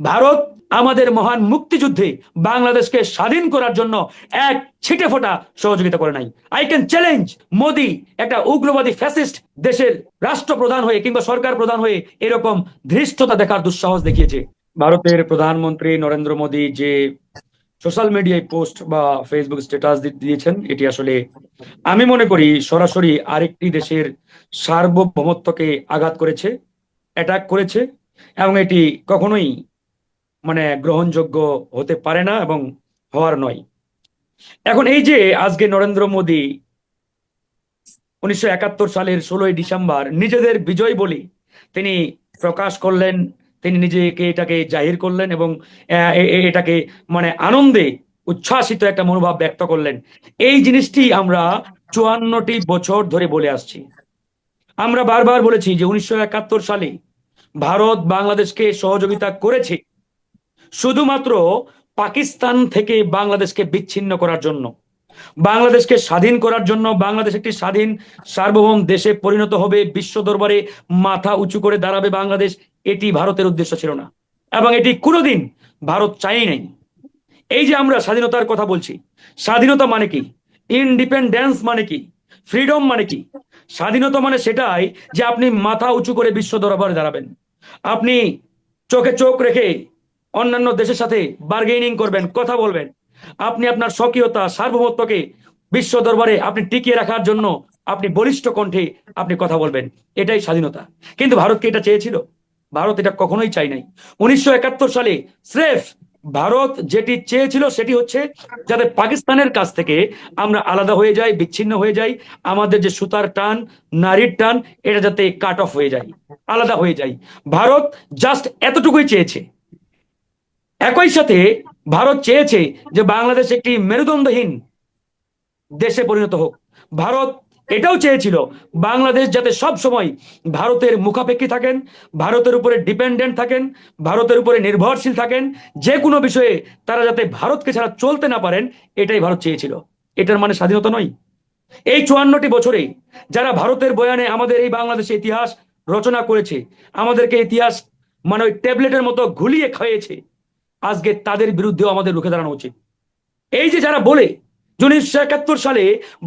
ভারত আমাদের মহান মুক্তিযুদ্ধে বাংলাদেশকে স্বাধীন করার জন্য এক ছিটে ফোটা সহযোগিতা করে নাই। আই ক্যান চ্যালেঞ্জ মোদি, একটা উগ্রবাদী ফ্যাসিস্ট দেশের রাষ্ট্রপ্রধান হয়ে কিংবা সরকার প্রধান হয়ে এরকম ধৃষ্টতা দেখার দুঃসাহস দেখিয়েছে। ভারতের প্রধানমন্ত্রী নরেন্দ্র মোদী যে সোশ্যাল মিডিয়ায় পোস্ট বা ফেসবুক স্ট্যাটাস দিয়েছেন, এটি আসলে আমি মনে করি সরাসরি আরেকটি দেশের সার্বভৌমত্বকে আঘাত করেছে অ্যাটাক করেছে, এবং এটি কখনোই মানে গ্রহণযোগ্য হতে পারে না এবং হওয়ার নয়। এখন এই যে আজকে নরেন্দ্র মোদী উনিশশো একাত্তর সালের ষোলোই ডিসেম্বর নিজেদের বিজয় বলে তিনি প্রকাশ করলেন, তিনি নিজেকে এটাকে জাহির করলেন এবং এটাকে মানে আনন্দে উচ্ছ্বাসিত একটা মনোভাব ব্যক্ত করলেন। এই জিনিসটি আমরা চুয়ান্নটি বছর ধরে বলে আসছি। আমরা বারবার বলেছি যে উনিশশো একাত্তর সালে ভারত বাংলাদেশকে সহযোগিতা করেছে। শুধুমাত্র পাকিস্তান থেকে বাংলাদেশকে বিচ্ছিন্ন করার জন্য, বাংলাদেশকে স্বাধীন করার জন্য, বাংলাদেশ একটি স্বাধীন, সার্বভৌম দেশে পরিণত হবে, বিশ্ব দরবারে মাথা উঁচু করে দাঁড়াবে বাংলাদেশ, এটি ভারতের উদ্দেশ্য ছিল না। এবং এটি কোনোদিন ভারত চাই নাই। এই যে আমরা স্বাধীনতার কথা বলছি, স্বাধীনতা মানে কি? ইন্ডিপেন্ডেন্স মানে কি? ফ্রিডম মানে কি? স্বাধীনতা মানে সেটাই যে আপনি মাথা উঁচু করে বিশ্ব দরবারে দাঁড়াবেন। আপনি চোখে চোখ রেখে অন্যান্য দেশের সাথে বার্গেনিং করবেন, কথা বলবেন। আপনি আপনার স্বকীয়তা, সার্বভৌমত্বকে বিশ্ব দরবারে আপনি টিকিয়ে রাখার জন্য আপনি বলিষ্ঠ কণ্ঠে আপনি কথা বলবেন। এটাই স্বাধীনতা। কিন্তু ভারতকে এটা চেয়েছিল? ভারত এটা কখনোই চাই নাই। উনিশশো একাত্তর সালে স্রেফ ভারত যেটি চেয়েছিল সেটি হচ্ছে যাতে পাকিস্তানের কাছ থেকে আমরা আলাদা হয়ে যাই, বিচ্ছিন্ন হয়ে যাই, আমাদের যে সুতার টান, নারীর টান, এটা যাতে কাট অফ হয়ে যায়, আলাদা হয়ে যায়। ভারত জাস্ট এতটুকুই চেয়েছে। একই সাথে ভারত চেয়েছে যে বাংলাদেশ একটি মেরুদণ্ডহীন দেশে পরিণত হোক। ভারত এটাও চেয়েছিল, বাংলাদেশ যাতে সব সময় ভারতের মুখাপেক্ষী থাকেন, ভারতের উপরে ডিপেন্ডেন্ট থাকেন, ভারতের উপরে নির্ভরশীল থাকেন, যে কোনো বিষয়ে তারা যাতে ভারতকে ছাড়া চলতে না পারেন, এটাই ভারত চেয়েছিল। এটার মানে স্বাধীনতা নয়। এই চুয়ান্নটি বছরে যারা ভারতের বয়ানে আমাদের এই বাংলাদেশের ইতিহাস রচনা করেছে, আমাদেরকে ইতিহাস মানে ওই ট্যাবলেটের মতো ঘুলিয়ে খাইয়েছে আজকে তাদের বিরুদ্ধেও আমাদের রুখে দাঁড়ানো উচিত। এই যে যারা বলে উনিশশো একাত্তর সালে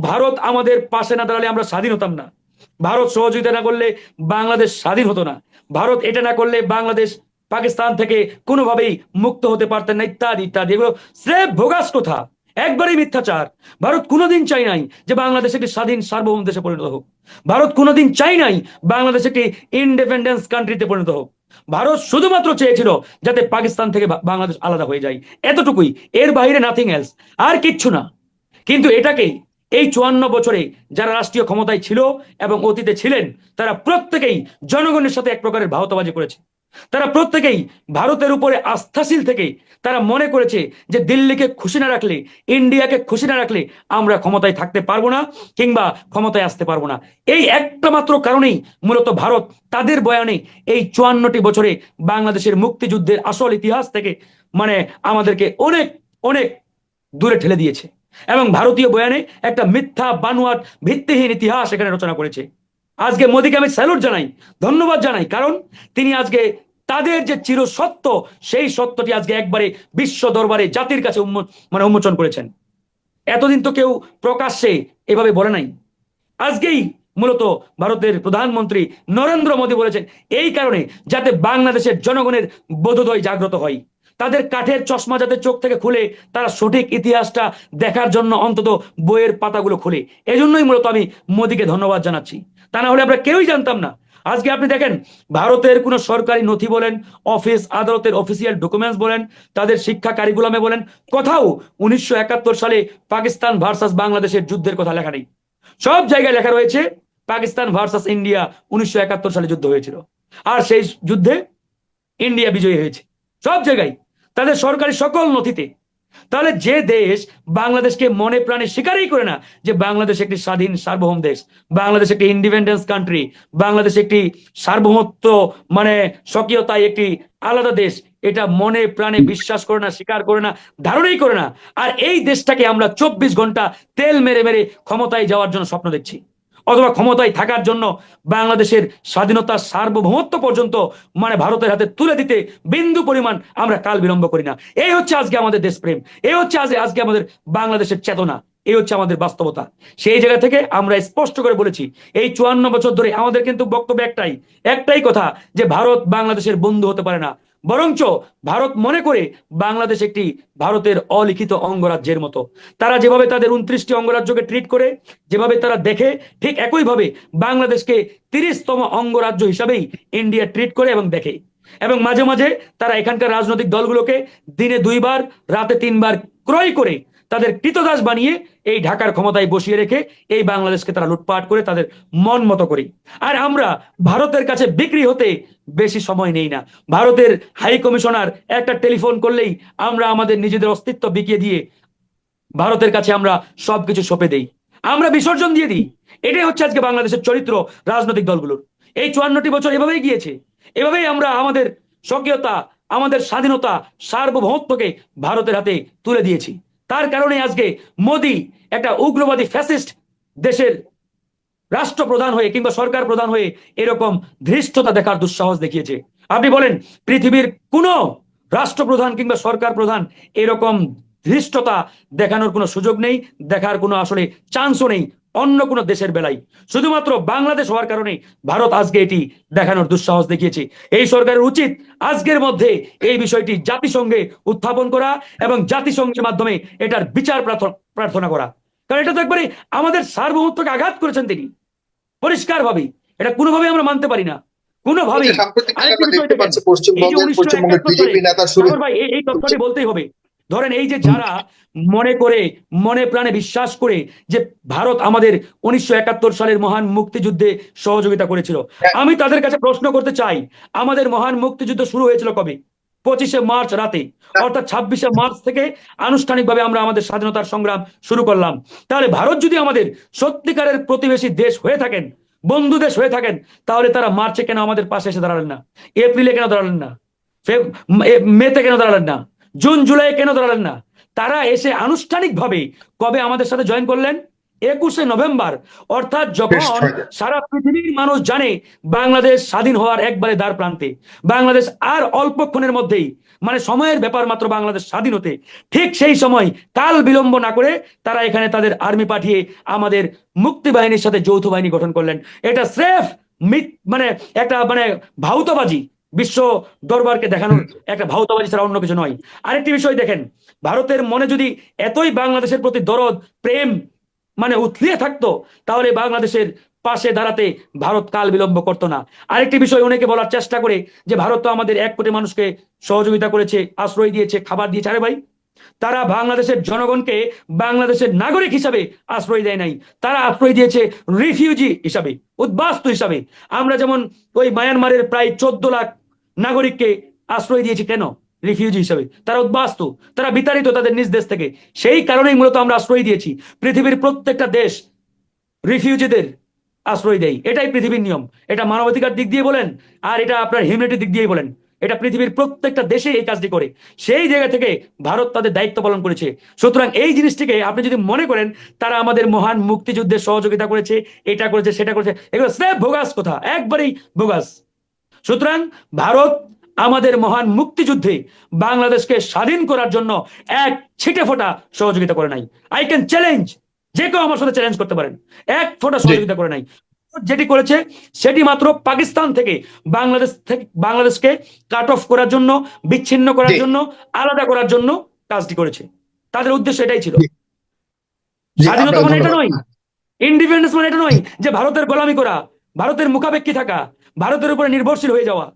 ভারত আমাদের পাশে না দাঁড়ালে আমরা স্বাধীন হতাম না, ভারত সহযোগিতা না করলে বাংলাদেশ স্বাধীন হতো না, ভারত এটা না করলে বাংলাদেশ পাকিস্তান থেকে কোনোভাবেই মুক্ত হতে পারতেন না, ইত্যাদি ইত্যাদি, এগুলো স্রেফ ভোগাস কথা, একবারই মিথ্যাচার। ভারত কোনোদিন চাই নাই যে বাংলাদেশ একটি স্বাধীন সার্বভৌম দেশে পরিণত হোক। ভারত কোনোদিন চাই নাই বাংলাদেশ একটি ইন্ডিপেন্ডেন্স কান্ট্রিতে পরিণত হোক। ভারত শুধুমাত্র চেয়েছিল যাতে পাকিস্তান থেকে বাংলাদেশ আলাদা হয়ে যায়। এতটুকুই। এর বাইরে নাথিং এলস আর কিচ্ছু না। কিন্তু এটাকে এই চুয়ান্ন বছরে যারা রাষ্ট্রীয় ক্ষমতায় ছিল এবং অতীতে ছিলেন, তারা প্রত্যেকেই জনগণের সাথে এক প্রকারের ভাওতাবাজি করেছে। তারা প্রত্যেকেই ভারতের উপরে আস্থাশীল থেকে তারা মনে করেছে যে দিল্লিকে খুশি না রাখলে, ইন্ডিয়াকে খুশি না রাখলে আমরা ক্ষমতায় থাকতে পারব না কিংবা ক্ষমতায় আসতে পারব না। এই একটা মাত্র কারণেই মূলত ভারত তাদের বয়ানে এই চুয়ান্নটি বছরে বাংলাদেশের মুক্তিযুদ্ধের আসল ইতিহাস থেকে মানে আমাদেরকে অনেক অনেক দূরে ঠেলে দিয়েছে এবং ভারতীয় বয়ানে একটা মিথ্যা, বানোয়াট, ভিত্তিহীন ইতিহাস এখানে রচনা করেছে। আজকে মোদীকে আমি স্যালুট জানাই, ধন্যবাদ জানাই, কারণ তিনি আজকে তাদের যে চির সত্য সেই সত্যটি আজকে একবারে বিশ্ব দরবারে জাতির কাছে মানে উন্মোচন করেছেন। এতদিন তো কেউ প্রকাশ্যে এভাবে বলে নাই। আজকেই মূলত ভারতের প্রধানমন্ত্রী নরেন্দ্র মোদী বলেছেন, এই কারণে যাতে বাংলাদেশের জনগণের বোধোদয় জাগ্রত হয়। তাদের কাঠের চশমা যাতে চোখ থেকে খুলে, তারা সঠিক ইতিহাসটা দেখার জন্য অন্তত বইয়ের পাতাগুলো খুলে। এজন্যই মূলত আমি মোদীকে ধন্যবাদ জানাচ্ছি। তা না হলে আমরা কেউই জানতাম না আজকে আপনি দেখেন, ভারতের কোনো সরকারি নথি বলেন, অফিস, আদালতের অফিসিয়াল ডকুমেন্টস বলেন, তাদের শিক্ষা কারিকুলামে বলেন, কোথাও উনিশশো একাত্তর সালে পাকিস্তান ভার্সাস বাংলাদেশের যুদ্ধের কথা লেখা নেই। সব জায়গায় লেখা রয়েছে, পাকিস্তান ভার্সাস ইন্ডিয়া উনিশশো একাত্তর সালে যুদ্ধ হয়েছিল। আর সেই যুদ্ধে ইন্ডিয়া বিজয়ী হয়েছে। সব জায়গায়। তাদের সরকারি সকল নথিতে তাহলে যে দেশ বাংলাদেশকে মনে প্রাণে স্বীকারই করে না যে বাংলাদেশ একটি স্বাধীন সার্বভৌম দেশ, বাংলাদেশ একটি ইন্ডিপেন্ডেন্স কান্ট্রি বাংলাদেশ একটি সার্বভৌমত্ব মানে স্বকীয়তায় একটি আলাদা দেশ, এটা মনে প্রাণে বিশ্বাস করে না, স্বীকার করে না, ধারণাই করে না। আর এই দেশটাকে আমরা চব্বিশ ঘণ্টা তেল মেরে মেরে ক্ষমতায় যাওয়ার জন্য স্বপ্ন দেখছি। অথবা ক্ষমতায় থাকার জন্য বাংলাদেশের স্বাধীনতার সার্বভৌমত্ব পর্যন্ত মানে ভারতের হাতে তুলে দিতে বিন্দু পরিমাণ আমরা কাল বিলম্ব করি না। এই হচ্ছে আজকে আমাদের দেশপ্রেম। এই হচ্ছে আজ আজকে আমাদের বাংলাদেশের চেতনা। এই হচ্ছে আমাদের বাস্তবতা। সেই জায়গা থেকে আমরা স্পষ্ট করে বলেছি, এই চুয়ান্ন বছর ধরে আমাদের কিন্তু বক্তব্য একটাই। একটাই কথা যে ভারত বাংলাদেশের বন্ধু হতে পারে না। বরঞ্চ ভারত মনে করে বাংলাদেশ একটি ভারতের অলিখিত অঙ্গরাজ্যের মতো। তারা যেভাবে তাদের উনত্রিশটি অঙ্গরাজ্যকে ট্রিট করে, যেভাবে তারা দেখে, ঠিক একইভাবে বাংলাদেশকে তিরিশতম অঙ্গরাজ্য হিসাবেই ইন্ডিয়া ট্রিট করে এবং দেখে। এবং মাঝে মাঝে তারা এখানকার রাজনৈতিক দলগুলোকে দিনে দুইবার, রাতে তিনবার ক্রয় করে তাদের কৃতদাস বানিয়ে এই ঢাকার ক্ষমতায় বসিয়ে রেখে এই বাংলাদেশকে তারা লুটপাট করে তাদের মন মতো করি। আর আমরা ভারতের কাছে বিক্রি হতে বেশি সময় নেই না। ভারতের হাই কমিশনার একটা টেলিফোন করলেই আমরা আমাদের নিজেদের অস্তিত্ব বিকিয়ে দিয়ে ভারতের কাছে আমরা সবকিছু সঁপে দেই। আমরা বিসর্জন দিয়ে দিই। এটাই হচ্ছে আজকে বাংলাদেশের চরিত্র রাজনৈতিক দলগুলোর। এই চুয়ান্নটি বছর এভাবেই গিয়েছে। এভাবেই আমরা আমাদের স্বকীয়তা, আমাদের স্বাধীনতা, সার্বভৌমত্বকে ভারতের হাতে তুলে দিয়েছি। তার কারণে আজকে মোদি একটা উগ্রবাদী ফ্যাসিস্ট দেশের রাষ্ট্রপ্রধান হয়ে কিংবা সরকার প্রধান হয়ে এরকম ধৃষ্টতা দেখার দুঃসাহস দেখিয়েছে। আপনি বলেন, পৃথিবীর কোনো রাষ্ট্রপ্রধান কিংবা সরকার প্রধান এরকম ধৃষ্টতা দেখানোর কোনো সুযোগ নেই, দেখার কোনো আসলে চান্সও নেই। অন্য কোনো দেশের বেলায়। শুধুমাত্র বাংলাদেশ হওয়ার কারণে ভারত আজকে এটি দেখানোর দুঃসাহস দেখিয়েছে। এই সরকারের উচিত আজকের মধ্যে এই বিষয়টি জাতিসংঘে উত্থাপন করা এবং জাতিসংঘের মাধ্যমে এটার বিচার প্রার্থনা করা। কারণ এটা তো একবারে আমাদের সার্বভৌমত্বকে আঘাত করেছেন তিনি। পরিষ্কার ভাবে এটা কোনোভাবে আমরা মানতে পারি না। কোনোভাবেই আচ্ছা, এই তথ্যটি বলতেই হবে। ধরেন এই যে যারা মনে করে মনে প্রাণে বিশ্বাস করে যে ভারত আমাদের উনিশশো একাত্তর সালের মহান মুক্তিযুদ্ধে সহযোগিতা করেছিল। হ্যাঁ। আমি তাদের কাছে প্রশ্ন করতে চাই আমাদের মহান মুক্তিযুদ্ধ শুরু হয়েছিল কবে? পঁচিশে মার্চ রাতে। অর্থাৎ ছাব্বিশে মার্চ থেকে আনুষ্ঠানিকভাবে আমরা আমাদের স্বাধীনতার সংগ্রাম শুরু করলাম। তাহলে ভারত যদি আমাদের সত্যিকারের প্রতিবেশী দেশ হয়ে থাকেন বন্ধু দেশ হয়ে থাকেন তাহলে তারা মার্চে কেন আমাদের পাশে এসে দাঁড়ালেন না? এপ্রিলে কেন দাঁড়ালেন না? মেতে কেন দাঁড়ালেন না? জুন জুলাই কেন দাঁড়ালেন না? তারা এসে আনুষ্ঠানিকভাবে কবে আমাদের সাথে জয়েন করলেন? একুশে নভেম্বর অর্থাৎ যখন। সারা পৃথিবীর মানুষ জানে বাংলাদেশ স্বাধীন হওয়ার একবারে দ্বার প্রান্তে। বাংলাদেশ আর অল্পক্ষণের মধ্যেই মানে সময়ের ব্যাপার মাত্র বাংলাদেশ স্বাধীন হতে ঠিক সেই সময় কাল বিলম্ব না করে তারা এখানে তাদের আর্মি পাঠিয়ে আমাদের মুক্তি বাহিনীর সাথে যৌথ বাহিনী গঠন করলেন। এটা স্রেফ মিথ মানে একটা মানে ভাউতবাজি বিশ্ব দরবারকে দেখানোর একটা ভাউতাবাজি ছাড়া অন্য কিছু নয়। আরেকটি বিষয় দেখেন ভারতের মনে যদি এতই বাংলাদেশের প্রতি দরদ প্রেম মানে উথলিয়ে থাকতো তাহলে বাংলাদেশের পাশে দাঁড়াতে ভারত কাল বিলম্ব করত না। আরেকটি বিষয় অনেকে বলার চেষ্টা করে যে ভারত তো আমাদের এক কোটি মানুষকে সহযোগিতা করেছে আশ্রয় দিয়েছে খাবার দিয়েছে। আরে ভাই তারা বাংলাদেশের জনগণকে বাংলাদেশের নাগরিক হিসাবে আশ্রয় দেয় নাই। তারা আশ্রয় দিয়েছে রিফিউজি হিসাবে, উদ্বাস্তু হিসাবে। আমরা যেমন ওই মায়ানমারের প্রায় চোদ্দ লাখ নাগরিককে আশ্রয় দিয়েছি কেন? রিফিউজি হিসাবে। তারা উদ্বাস্তু, তারা বিতাড়িত তাদের নিজ দেশ থেকে। সেই কারণেই মূলত আমরা আশ্রয় দিয়েছি। পৃথিবীর প্রত্যেকটা দেশ রিফিউজিদের আশ্রয় দেয়। এটাই পৃথিবীর নিয়ম। এটা মানবাধিকার দিক দিয়ে বলেন, আর এটা আপনার হিউম্যানিটির দিক দিয়ে বলেন। এটা পৃথিবীর প্রত্যেকটা দেশে এই কাজটি করে। সেই জায়গা থেকে ভারত তাদের দায়িত্ব পালন করেছে। সুতরাং এই জিনিসটিকে আপনি যদি মনে করেন তারা আমাদের মহান মুক্তিযুদ্ধে সহযোগিতা করেছে এটা করেছে সেটা করেছে। এগুলো স্রেফ ভোগাস কথা একবারেই ভোগাস। সুতরাং ভারত আমাদের মহান মুক্তিযুদ্ধে বাংলাদেশকে স্বাধীন করার জন্য এক ছিটে ফোঁটা সহযোগিতা করে নাই। আই ক্যান চ্যালেঞ্জ যে কেউ আমার সাথে চ্যালেঞ্জ করতে পারেন। এক ফোঁটা সহযোগিতা করে নাই। যেটি করেছে সেটি মাত্র পাকিস্তান থেকে বাংলাদেশ থেকে বাংলাদেশকে কাট অফ করার জন্য বিচ্ছিন্ন করার জন্য আলাদা করার জন্য কাজটি করেছে। তাদের উদ্দেশ্য এটাই ছিল। স্বাধীনতা মানে এটা নয়। ইন্ডিপেন্ডেন্স মানে এটা নয় যে ভারতের গোলামি করা ভারতের মুখাপেক্ষী থাকা ভারতের উপরে নির্ভরশীল হয়ে যাওয়া।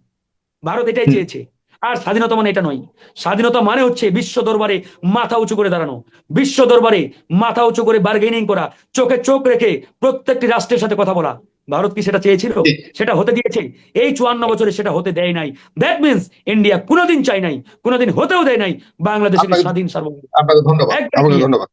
ভারত এটাই চেয়েছে। আর স্বাধীনতা মানে এটা নয়। স্বাধীনতা মানে হচ্ছে বিশ্ব দরবারে মাথা উঁচু করে দাঁড়ানো। বিশ্ব দরবারে মাথা উঁচু করে বার্গেনিং করা চোখে চোখ রেখে প্রত্যেকটি রাষ্ট্রের সাথে কথা বলা। ভারত কি সেটা চেয়েছিল? সেটা হতে দিয়েছে। এই চুয়ান্ন বছরে সেটা হতে দেয় নাই। দ্যাট মিনস ইন্ডিয়া কোনোদিন চাই নাই কোনোদিন হতেও দেয় নাই বাংলাদেশের স্বাধীন সার্বভৌম ধন্যবাদ। ধন্যবাদ।